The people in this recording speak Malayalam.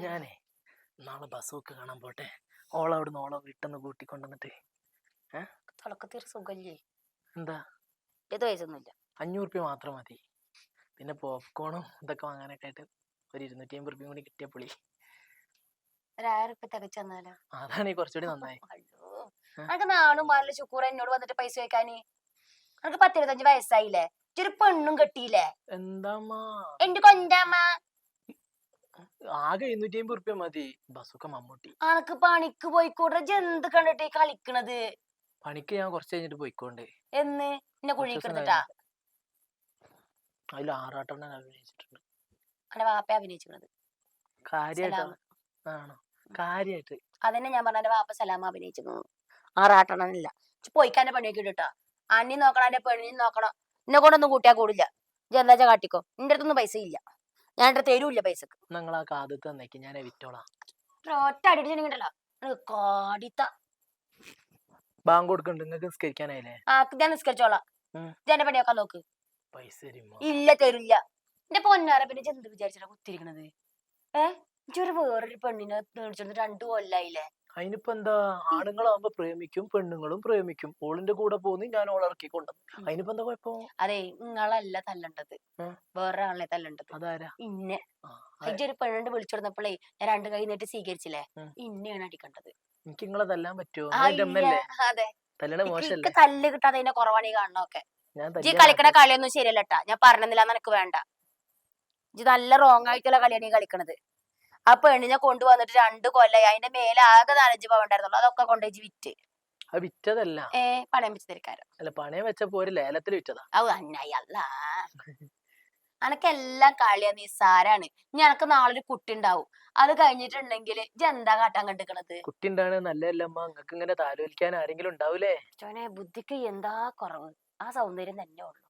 ഞാനേ നാളെ ബസ്സൊക്കെ കാണാൻ പോട്ടെ. ഓളവിടുന്ന് ഓളെ വീട്ടിന്ന് കൂട്ടിക്കൊണ്ടുവന്നിട്ട്. സുഖല്ലേ? എന്താ? വയസ്സൊന്നുമില്ല. അഞ്ഞൂറ് റുപ്യ മാത്രം മതി. പിന്നെ പോപ്കോണും ഇതൊക്കെ വാങ്ങാനൊക്കെ ആയിട്ട് ഒരു ഇരുന്നൂറ്റി അമ്പത് റുപ്യ കൂടി കിട്ടിയ പുളി. ഒരു ആയിരം ഉറുപ്പ്യ തികച്ചു തന്നാലോ? അതാണ് കുറച്ചുകൂടി നന്നായി. അനക്ക് എന്നോട് വന്നിട്ട് പൈസ ചോദിക്കാന്? അനക്ക് പത്തിരുപത്തഞ്ച് വയസ്സായില്ലേ? ഇജ്ജ് ഒരു പെണ്ണും കെട്ടിയില്ലേ? എന്താമ്മാ എന്റെ കൊണ്ടാമ്മ ആകെ എഴുന്നൂറ്റി അമ്പത് റുപ്യ മതി. ബസ്സൊക്കെ മമ്മൂട്ടി. അനക്ക് പണിക്ക് പോയിക്കോട്ടെ. ജന്ത് കണ്ടിട്ട് കളിക്കണത്? പണിക്ക് ഞാൻ കുറച്ച് കഴിഞ്ഞിട്ട് പോയിക്കോണ്ടേ. എന്ന്? എന്നെ കുഴി അതിൽ ആറാട്ടെണ്ണം അഭിനയിച്ചിട്ടുണ്ട്. എന്റെ വാപ്പ അഭിനയിച്ചിരുന്നത് കാര്യമായിട്ട് ആണോ? കാര്യായിട്ട്. അതന്നെ ഞാൻ പറഞ്ഞ എന്റെ വാപ്പ സലാമ അഭിനയിച്ചിരുന്നു ആറാട്ടണമെന്നില്ല പോയിക്കാന്റെ പണിയൊക്കെ ഇട്ടാ അന്നി നോക്കണം എന്റെ പെണ്ണിനും നോക്കണം. എന്നെ കൊണ്ടൊന്നും കൂട്ടിയാ കൂടില്ല. ജന്താച്ച കാട്ടിക്കോ? നിന്റെ അടുത്തൊന്നും പൈസ ഇല്ല ഞാൻ എന്റെ തരൂല്ല പൈസക്ക്. നിങ്ങൾ ആ കാതത്ത് തന്നേക്ക്. ഞാൻ വിറ്റോളാം. ഒറ്റ അടിച്ചിട്ടുണ്ടല്ലോ കാടിത്ത. ബാങ്ക് കൊടുക്കണ്ട്. നിങ്ങൾക്ക് നിസ്കരിക്കാനായില്ലേ? ആ ഞാൻ നിസ്കരിച്ചോളാം. നോക്ക്. പൈസ ഇല്ല തരില്ല. എന്റെ പൊന്നാര പിന്നെ എന്ത് വിചാരിച്ചാ കുത്തിരിക്കണത്? ഏഹ് ഒരു വേറൊരു പെണ്ണിനെ മേടിച്ചോണ്ട് രണ്ടു കൊല്ലായില്ലേ? അതിനിപ്പോ എന്താ ആണുങ്ങളാവുമ്പോ പ്രേമിക്കും പെണ്ണുങ്ങളും പ്രേമിക്കും. ഓളിന്റെ കൂടെ പോന്ന് ഞാൻ ഓളെ ഇറക്കി കൊണ്ടുവന്നു അതിനിപ്പോ എന്താ കുഴപ്പം? അതെ നിങ്ങളല്ല തല്ലണ്ടത്. വേറെ ആളെ തല്ലണ്ടത്. അതാരാ? ഇന്നെ. ആ, ഒരു പെണ്ണിന്റെ വിളിച്ചോടുന്നപ്പോഴേ ഞാൻ രണ്ട് കൈ നീട്ടി സ്വീകരിച്ചില്ലേ. ഇന്നെയാണ് അടിക്കേണ്ടത്. എനിക്ക് നിങ്ങളെ തല്ലാൻ പറ്റുമോ അതെ. തല്ല് കിട്ടാതെ അതിന്റെ കുറവാണ് ഈ കാണണൊക്കെ തല്ലിയ കളിക്കണ കളിയൊന്നും ശരിയല്ലട്ടാ. ഞാൻ പറഞ്ഞില്ല നിനക്ക് വേണ്ട. ഇജ്ജ് നല്ല റോങ് ആയിട്ടുള്ള കളിയാണ് ഈ കളിക്കണത്. ആ പെണ്ണിനെ കൊണ്ടുവന്നിട്ട് രണ്ട് കൊല്ലായി. അതിന്റെ മേലെ ആകെ നാലഞ്ച് പവൻ ഉണ്ടായിരുന്നുള്ളൂ. അതൊക്കെ കൊണ്ടുപോയി വിറ്റ്. അത് വിറ്റതല്ല. ഏ പണയം വെച്ച് തിരക്കാരോ? അല്ല പണയം വെച്ചപ്പോ ഒരു ലേലത്തിൽ വിറ്റതാ. ഔ അന്നായി അല്ല അനക്കെല്ലാം കളിയാ നിസ്സാരാണ്. ഇനി അനക്ക് നാളെ ഒരു കുട്ടി ഉണ്ടാവും. അത് കഴിഞ്ഞിട്ടുണ്ടെങ്കിൽ ഇജ്ജ് എന്താ കാട്ടാൻ കണ്ടിക്കണത്? കുട്ടി ഉണ്ടാണ് നല്ലതല്ല അമ്മ. നിങ്ങൾക്ക് ഇങ്ങനെ താലോലിക്കാൻ ആരെങ്കിലും ഉണ്ടാവൂലേ? ചോനെ ബുദ്ധിക്ക് എന്താ കുറവ്? ആ സൗന്ദര്യം തന്നെ ഉള്ളു.